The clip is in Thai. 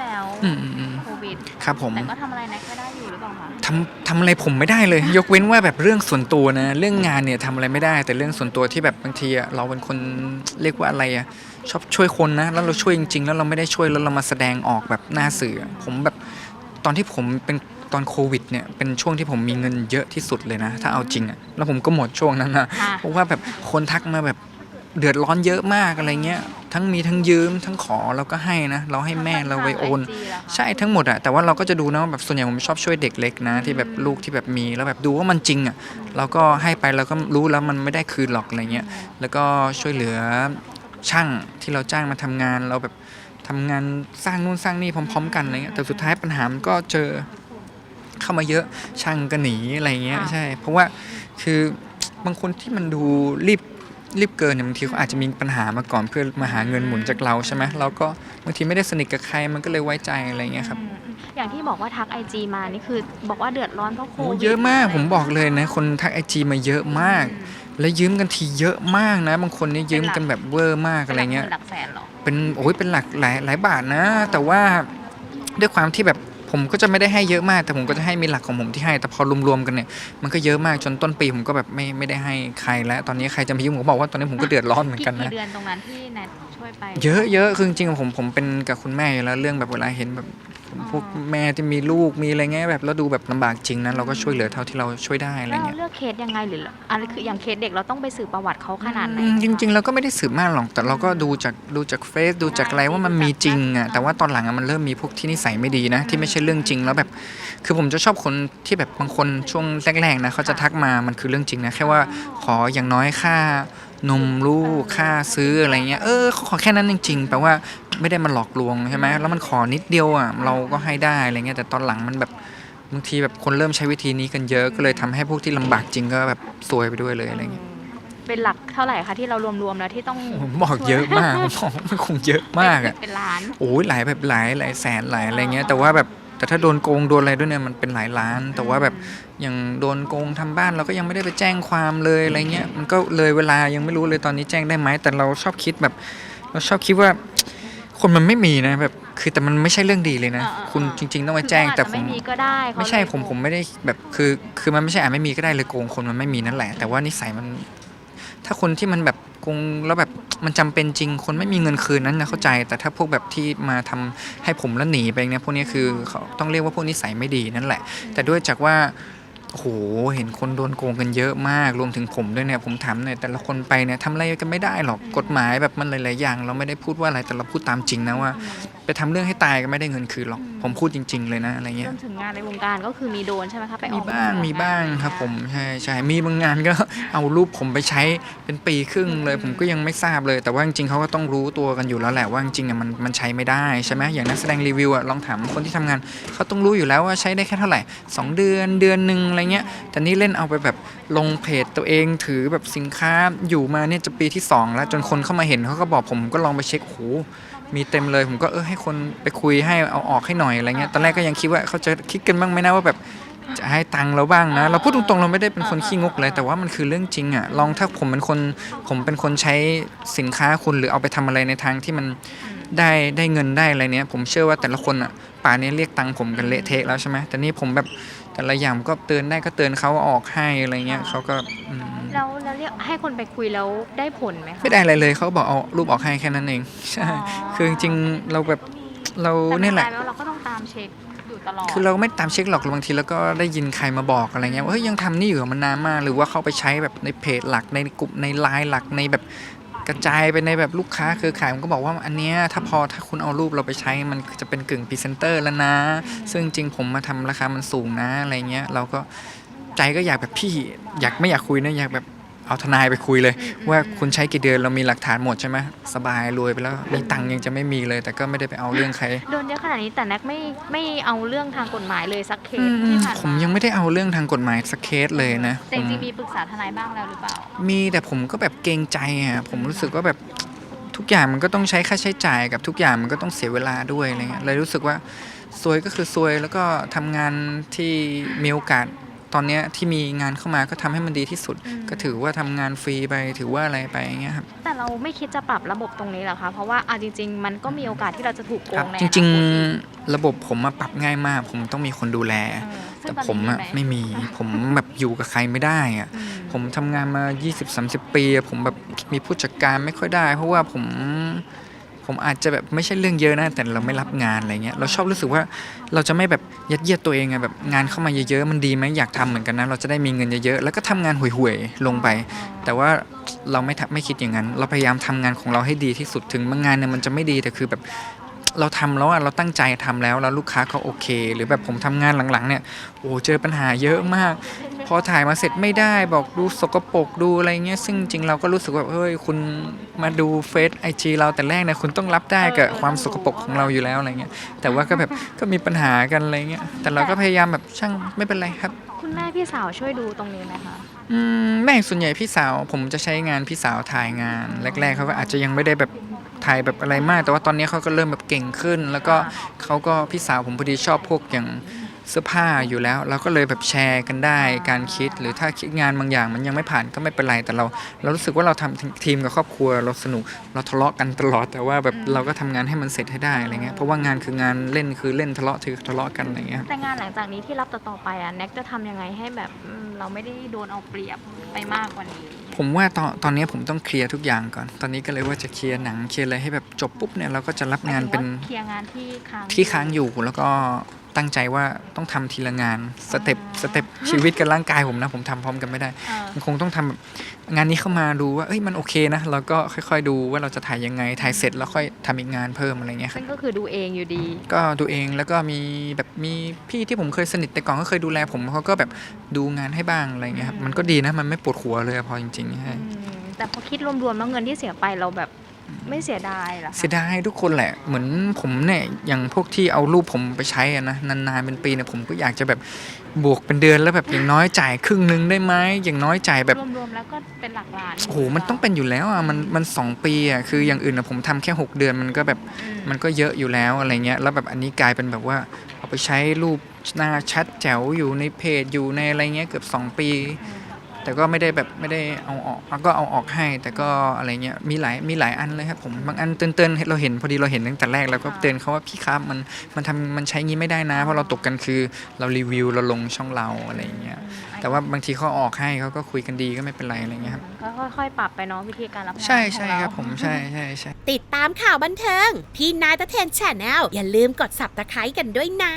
แล้วอืมอืมอืมโควิดครับผม แต่ก็ทำอะไรแน็กไม่ได้อยู่หรือเปล่าคะทำทำอะไรผมไม่ได้เลย ยกเว้นว่าแบบเรื่องส่วนตัวนะ เรื่องงานเนี่ยทำอะไรไม่ได้ แต่เรื่องส่วนตัวที่แบบบางทีอะเราเป็นคนเรียกว่าอะไรอะชอบช่วยคนนะ แล้วเราช่วยจริง ๆ แล้วเราไม่ได้ช่วยแล้วเรามาแสดงออกแบบหน้าสื่ออะผมแบบตอนที่ผมเป็นตอนโควิดเนี่ยเป็นช่วงที่ผมมีเงินเยอะที่สุดเลยนะ ถ้าเอาจริงอะแล้วผมก็หมดช่วงนั้นนะ ค่ะ เพราะว่าแบบคนทักมาแบบเดือดร้อนเยอะมากอะไรเงี้ย ทั้งมีทั้งยืมทั้งขอเราก็ให้นะ เราให้แม่เราไปโอนทาง IG เหรอคะใช่ทั้งหมดอะแต่ว่าเราก็จะดูนะว่าแบบส่วนใหญ่ผมชอบช่วยเด็กเล็กนะ ที่แบบลูกที่แบบมีแล้วแบบดูว่ามันจริงอะเราก็ให้ไปเราก็รู้แล้วมันไม่ได้คืนหรอกอะไรเงี้ยแล้วก็ช่วยเหลือช่างที่เราจ้างมาทำงานเราแบบทำงานสร้างนู่นสร้างนี่พร้อม ๆ กันอะไรเงี้ยแต่สุดท้ายปัญหามันก็เจอเข้ามาเยอะช่างก็หนีอะไรเงี้ยค่ะใช่ เพราะว่าคือบางคนที่มันดูรีบ รีบเกินเนี่ยบางทีเขาอาจจะมีปัญหามาก่อนเพื่อมาหาเงินหมุนจากเราใช่ไหมเราก็บางทีไม่ได้สนิทกับใครมันก็เลยไว้ใจอะไรเงี้ยครับอืมอย่างที่บอกว่าทักไอจีมานี่คือบอกว่าเดือดร้อนเพราะโคโอ้วิดเยอะมากผมบอกเลยนะ คนทักไอจีมาเยอะมาก แล้วยืมกันทีเยอะมากนะ บางคนนี่ยืมกันแบบเวอร์มากอะไรเงี้ยหลักแสนเหรอเป็นโอ้ยเป็นหลักหลายหลายบาทนะ แต่ว่าด้วยความที่แบบ ผมก็จะไม่ได้ให้เยอะมาก แต่ผมก็จะให้มีหลักของผมที่ให้ แต่พอรวมๆกันเนี่ยมันก็เยอะมากจนต้นปีผมก็แบบไม่ไม่ได้ให้ใครแล้ว ตอนนี้ใครจะมายืมผมก็บอกว่าตอนนี้ผมก็เดือดร้อนเหมือนกันกี่นะเดือนตรงนั้นที่แนทช่วยไป เยอะเยอะคือจริงๆผมผมเป็นกับคุณแม่อยู่แล้วเรื่องแบบเวลาเห็นแบบ พวกแม่ที่มีลูกมีอะไรเงี้ยแบบแล้วดูแบบลำบากจริงนะเราก็ช่วยเหลือเท่าที่เราช่วยได้อะไรแล้วเราเงี้ยเลือกเคสยังไงหรืออะไรคืออย่างเคสเด็กเราต้องไปสืบประวัติเขาขนาดไหน อืมจริง ๆ เราก็ไม่ได้สืบมากหรอกแต่เราก็ดูจากดูจากเฟซดูจากอะไรว่ามันมีจริงอะแต่ว่าตอนหลังอะมันเริ่มมีพวกที่นิสัยไม่ดีนะ ที่ไม่ใช่เรื่องจริงแล้วแบบ คือผมจะชอบคนที่แบบบางคนช่วงแรกๆนะเขาจะทักมามันคือเรื่องจริงนะแค่ว่าขออย่างน้อยค่า นมลูกค่าซื้ออะไรเงี้ยเออเขาขอแค่นั้นจริงๆแปลว่าไม่ได้มาหลอกลวงใช่ไหมแล้วมันขอนิดเดียวอะเราก็ให้ได้อะไรเงี้ยแต่ตอนหลังมันแบบบางทีแบบคนเริ่มใช้วิธีนี้กันเยอะก็เลยทำให้พวกที่ลำบากจริงก็แบบซวยไปด้วยเลยอะไรเงี้ยเป็นหลักเท่าไหร่คะที่เรารวมๆแล้วที่ต้องผมบอกเยอะมากผมบอกว่ามันคงเยอะมากอะเป็นล้านโอ้ยหลายแบบหลายหลายแสนหลายอะไรเงี้ยแต่ว่าแบบ แต่ถ้าโดนโกงโดนอะไรด้วยเนี่ยมันเป็นหลายล้าน แต่ว่าแบบอย่างโดนโกงทำบ้านเราก็ยังไม่ได้ไปแจ้งความเลยอะไรเงี้ยมันก็เลยเวลายังไม่รู้เลยตอนนี้แจ้งได้ไหมแต่เราชอบคิดแบบ เราชอบคิดว่าคนมันไม่มีนะแบบคือแต่มันไม่ใช่เรื่องดีเลยนะเออเออคุณเออจริง ๆ ต้องไปแจ้งคือแต่เขาผอาจจะมไม่มีก็ได้เขาไม่ใช่เลยผมโกงผมไม่ได้แบบคือ คือมันไม่ใช่อาจไม่มีก็ได้เลยโกงคนมันไม่มีนั่นแหละ แต่ว่านิสัยมัน ถ้าคนที่มันแบบโก งแล้วแบบมันจำเป็นจริงคนไม่มีเงินคืนนั้นนะเข้าใจ แต่ถ้าพวกแบบที่มาทำให้ผมแล้วหนีไปเนี่ยพวกนี้คือเขาต้องเรียกว่าพวกนิสัยไม่ดีนั่นแหละ แต่ด้วยจากว่าโอ้โหเห็นคนโดนโกงกันเยอะมากรวมถึงผมด้วยเนี่ยผมถามหน่ยแต่ละคนไปเนี่ยทำอะไรกันไม่ได้หรอกกฎหมายแบบมันหลาย ๆ อย่าง เราไม่ได้พูดว่าอะไรแต่เราพูดตามจริงนะว่า ไปทำเรื่องให้ตายก็ไม่ได้เงินคืนหรอก ผมพูดจริง ๆ เลยนะอะไรเงี้รยวมถึงงานในวงการก็คือมีโดนใช่ไหมคะไปอมีอกบ้างออกมีบ้างนครับผมใช่ใช่มีบางงานก็เอารูปผมไปใช้เป็นปีครึ่งเลย ผมก็ยังไม่ทราบเลย แต่ว่าจริงๆเขาก็ต้องรู้ตัวกันอยู่แล้วแหละว่าจริงๆอะมันมันใช้ไม่ได้ใช่ไหมอย่างนักแสดงรีวิวอะลองถามคนที่ทำงานเขาต้องรู้อยู่แล้วว่าใช้ได้แค่เท่าไหร่สองเดือนเดือนหนึ่งอะไรเงี้ยแต่นี่เล่นเอาไปแบบลงเพจตัวเองถือแบบสินค้าอยู่มาเนี่ยจะปีที่สองแล้วจนคนเข้ามาเห็นเขาก็บอกผมผมก็ลองไปเช็คโอ้โห มีเต็มเลยผมก็เออให้คนไปคุยให้เอาออกให้หน่อยอะไรเงี้ยตอนแรกก็ยังคิดว่าเขาจะคิดกันบ้างไหมนะว่าแบบจะให้ตังค์เราบ้างนะ เราพูดตรงๆเราไม่ได้เป็นคนขี้งกเลย แต่ว่ามันคือเรื่องจริงอะลองถ้าผมเป็นคนผมเป็นคนใช้สินค้าคุณหรือเอาไปทำอะไรในทางที่มันได้ได้เงินได้อะไรเนี้ยผมเชื่อว่าแต่ละคนอะป่านนี้เรียกตังค์ผมกันเละเทะแล้วใช่ไหมแต่นี่ผมแบบแต่ละอย่างก็เตือนได้ก็เตือนเขาออกให้อะไรเงี้ยเขาก็อืม แล้วแล้วเรียกให้คนไปคุยแล้วได้ผลไหมคะ ไม่ได้อะไรเลยเขาบอกเอารูปออกให้แค่นั้นเอง ใช่ อ๋อ คือจริงๆเราแบบเราแต่เนี่ยแหละกลายเป็นว่าเราก็ต้องตามเช็คอยู่ตลอดคือเราไม่ตามเช็คหรอกบางทีแล้วก็ได้ยินใครมาบอกอะไรเงี้ยว่าเฮ้ยยังทำนี่อยู่อะมันนานมากหรือว่าเข้าไปใช้แบบในเพจหลักในกลุ่มในไลน์หลักในแบบกระจายไปในแบบลูกค้าเครือข่ายมันก็บอกว่าอันเนี้ยถ้าพอถ้าคุณเอารูปเราไปใช้มันจะเป็นกึ่งพรีเซนเตอร์แล้วนะ ซึ่งจริงผมมาทำราคามันสูงนะอะไรเงี้ยเราก็ ใจก็อยากแบบพี่อยากไม่อยากคุยนะอยากแบบเอาทนายไปคุยเลย ว่าคุณใช้กี่เดือนเรามีหลักฐานหมดใช่ไหมสบายรวยไปแล้วมีตังค์ยังจะไม่มีเลย แต่ก็ไม่ได้ไปเอาเรื่องใครโดนเยอะขนาดนี้แต่แน็กไม่ไม่เอาเรื่องทางกฎหมายเลยสักเคอืสมที่ผ่านผมยังไม่ได้เอาเรื่องทางกฎหมายสักเคสเลยนะแต่ผจมริงๆมีปรึกษาทนายบ้างแล้วหรือเปล่า มีแต่ผมก็แบบเกรงใจอะผมรู้สึกว่าแบบทุกอย่างมันก็ต้องใช้ค่าใช้จ่ายกับทุกอย่างมันก็ต้องเสียเวลาด้วยอะไรเงี้ยเลยรู้สึกว่าซวยก็คือซวยแล้วก็ทำงานที่มีโอกาส ตอนเนี้ยที่มีงานเข้ามาก็ทำให้มันดีที่สุดอืมก็ถือว่าทำงานฟรีไปถือว่าอะไรไปอย่างเงี้ยครับแต่เราไม่คิดจะปรับระบบตรงนี้เหรอคะเพราะว่าเอาจริง ๆ มันก็มีโอกาสที่เราจะถูกโกครับงในจริงอนาคตๆระบบผมมาปรับง่ายมาก ผมต้องมีคนดูแลเออซึ่แต่งตอนผมนี้อะหไม่มีผมแบบอยู่กับใครไม่ได้อะอืมผมทำงานมา 20-30 ปีอะผมแบบมีผู้จัดการไม่ค่อยได้ เพราะว่าผม ผมอาจจะแบบไม่ใช่เรื่องเยอะนะแต่เราไม่รับงานอะไรเงี้ยเราชอบรู้สึกว่าเราจะไม่แบบยัดเยียดตัวเองไงแบบงานเข้ามาเยอะๆมันดีไหมอยากทำเหมือนกันนะเราจะได้มีเงินเยอะๆแล้วก็ทำงานห่วยๆลงไป แต่ว่าเราไม่ไม่คิดอย่างนั้น เราพยายามทำงานของเราให้ดีที่สุดถึงบางงานเนี่ยมันจะไม่ดีแต่คือแบบ เราทำแล้วอะเราตั้งใจทำแล้วแล้วลูกค้าเขาโอเค หรือแบบผมทำงานหลังๆเนี่ยโอ้เจอปัญหาเยอะมาก พอถ่ายมาเสร็จไม่ได้บอกดูสกปรกดูอะไรเงี้ยซึ่งจริงเราก็รู้สึกว่าเฮ้ยคุณมาดูเฟซไอจีเราแต่แรกเนี่ยคุณต้องรับได้กับความสกปรกของเราอยู่แล้วอะไรเงี้ยแต่ว่าก็แบบก็มีปัญหากันอะไรเงี้ยแต่เราก็พยายามแบบช่างไม่เป็นไรครับ คุณแม่พี่สาวช่วยดูตรงนี้ไหมคะอืมแม่ส่วนใหญ่พี่สาวผมจะใช้งานพี่สาวถ่ายงานแรก ๆเขาก็อาจจะยังไม่ได้แบบ ถ่ายแบบอะไรมาก แต่ว่าตอนนี้เขาก็เริ่มแบบเก่งขึ้น แล้วก็เขาก็พี่สาวผมพอดีชอบพวกอย่าง เสื้อผ้าอยู่แล้ว เราก็เลยแบบแชร์กันได้การคิด หรือถ้าคิดงานบางอย่างมันยังไม่ผ่านก็ไม่เป็นไรแต่เรา เรารู้สึกว่าเราทำทีมกับครอบครัวเราสนุก เราทะเลาะกันตลอด แต่ว่าแบบอืมเราก็ทำงานให้มันเสร็จให้ได้อะไรเงี้ยเพราะว่างานคืองานเล่นคือเล่นทะเลาะคือทะเลาะกันอะไรเงี้ยแต่งานหลังจากนี้ที่รับต่อๆไปอะแน็กจะทำยังไงให้แบบอืมเราไม่ได้โดนเอาเปรียบไปมากกว่านี้ผมว่าตอนตอนนี้ผมต้องเคลียร์ทุกอย่างก่อน ตอนนี้ก็เลยว่าจะเคลียร์หนังเคลียร์อะไรให้แบบจบปุ๊บเนี่ยเราก็จะรับงานเป็นหมยถึงว่เคลียร์งานที่ค้างที่ค้างอยู่แล้วก็ ตั้งใจว่าต้องทำทีละงานสเต็ปสเต็ปชีวิตกับร่างกายผมนะ ผมทำพร้อมกันไม่ได้เออมันคงต้องทำแบบงานนี้เข้ามาดูว่าเอ้ยมันโอเคนะเราก็ค่อย ๆ ดูว่าเราจะถ่ายยังไงถ่ายเสร็จแล้วค่อยทำอีกงานเพิ่มอะไรเงี้ยครับซึ่งก็คือดูเองอยู่ดี ก็ดูเองแล้วก็มีแบบมีพี่ที่ผมเคยสนิทแต่ก่อนก็เคยดูแลผมเขาก็แบบดูงานให้บ้างอะไรเงี้ยครับมันก็ดีนะมันไม่ปวดหัวเลยอะพอจริงๆใช่อืมแต่พอคิดรวมๆแล้วเงินที่เสียไปเราแบบ ไม่เสียดายเหรอคะเสียดายทุกคนแหละ เหมือนผมเนี่ยอย่างพวกที่เอารูปผมไปใช้อะนะนานๆเป็นปีเนี่ยผมก็อยากจะแบบบวกเป็นเดือนแล้วแบบอย่างน้อยจ่ายครึ่งนึงได้ไหมอย่างน้อยจ่ายแบบ รวมๆแล้วก็เป็นหลักล้านโอ้โห มันต้องเป็นอยู่แล้วอะ มันมันสองปีอะ คืออย่างอื่นอะผมทำแค่ 6 เดือนมันก็แบบ อืมันก็เยอะอยู่แล้วอะไรเงี้ย แล้วแบบอันนี้กลายเป็นแบบว่า เอาไปใช้รูปหน้าชัดแจ๋วอยู่ในเพจอยู่ในอะไรเงี้ยเกือบ 2 ปี อืม แต่ก็ไม่ได้แบบไม่ได้เอาออกก็เอาออกให้ แต่ก็อะไรเงี้ยมีหลายมีหลายอันเลยครับผมบางอันเตือนๆเราเห็นพอดีเราเห็นตั้งแต่แรกแล้วก็เตือนเขาว่าพี่ครับมันมันทำมันใช้งี้ไม่ได้นะ เพราะเราตกกันคือเรารีวิวเราลงช่องเราอะไรเงี้ยอืมแต่ว่าบางทีเขาออกให้เขาก็คุยกันดีก็ไม่เป็นไรอะไรเงี้ยครับก็ค่อยๆปรับไปเนาะวิธีการรับงานใช่ของใช่เาครับผมใช่ใช่ใช่ติดตามข่าวบันเทิงที่นายตะเทนแชนแนลอย่าลืมกด subscribe กันด้วยนะ